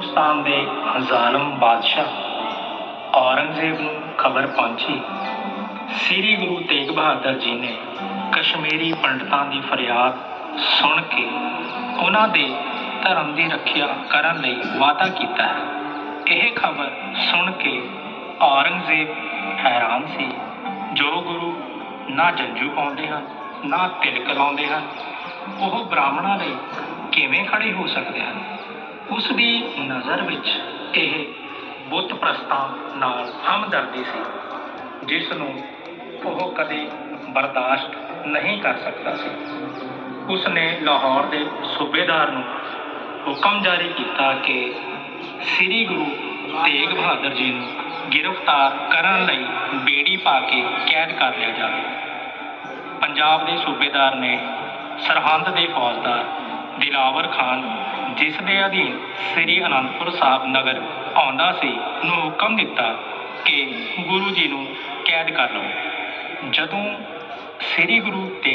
ਹਿੰਦੁਸਤਾਨ ਦੇ ਜ਼ਾਲਮ ਬਾਦਸ਼ਾਹ ਔਰੰਗਜ਼ੇਬ ਨੂੰ ਖਬਰ ਪਹੁੰਚੀ। ਸ੍ਰੀ ਗੁਰੂ ਤੇਗ ਬਹਾਦਰ ਜੀ ਨੇ ਕਸ਼ਮੀਰੀ ਪੰਡਤਾਂ ਦੀ ਫਰਿਆਦ ਸੁਣ ਕੇ ਉਹਨਾਂ ਦੇ ਧਰਮ ਦੀ ਰੱਖਿਆ ਕਰਨ ਲਈ ਵਾਅਦਾ ਕੀਤਾ ਹੈ। ਇਹ ਖਬਰ ਸੁਣ ਕੇ ਔਰੰਗਜ਼ੇਬ ਹੈਰਾਨ ਸੀ। ਜੋ ਗੁਰੂ ਨਾ ਜੰਜੂ ਪਾਉਂਦੇ ਹਨ, ਨਾ ਤਿਲਕ ਲਾਉਂਦੇ ਹਨ, ਉਹ ਬ੍ਰਾਹਮਣਾਂ ਲਈ ਕਿਵੇਂ ਖੜੇ ਹੋ ਸਕਦੇ ਹਨ? ਉਸ ਦੀ ਨਜ਼ਰ ਵਿੱਚ ਇਹ ਬੁੱਤ ਪ੍ਰਸਤਾਂ ਨਾਲ ਹਮਦਰਦੀ ਸੀ, ਜਿਸ ਨੂੰ ਉਹ ਕਦੇ ਬਰਦਾਸ਼ਤ ਨਹੀਂ ਕਰ ਸਕਦਾ ਸੀ। ਉਸ ਨੇ ਲਾਹੌਰ ਦੇ ਸੂਬੇਦਾਰ ਨੂੰ ਹੁਕਮ ਜਾਰੀ ਕੀਤਾ ਕਿ ਸ੍ਰੀ ਗੁਰੂ ਤੇਗ ਬਹਾਦਰ ਜੀ ਨੂੰ ਗ੍ਰਿਫਤਾਰ ਕਰਨ ਲਈ ਬੇੜੀ ਪਾ ਕੇ ਕੈਦ ਕਰ ਲਿਆ ਜਾਵੇ। ਪੰਜਾਬ ਦੇ ਸੂਬੇਦਾਰ ਨੇ ਸਰਹੰਦ ਦੇ ਫੌਜਦਾਰ ਦਿਲਾਵਰ ਖਾਨ ਜਿਸ ਦੇ ਅਧੀਨ ਸ੍ਰੀ ਅਨੰਦਪੁਰ ਸਾਹਿਬ ਨਗਰ ਆਉਂਦਾ ਸੀ, ਨੂੰ ਹੁਕਮ ਦਿੱਤਾ ਕਿ ਗੁਰੂ ਜੀ ਨੂੰ ਕੈਦ ਕਰ ਲਓ ਜਦੋਂ ਸ੍ਰੀ ਗੁਰੂ ਤੇਗ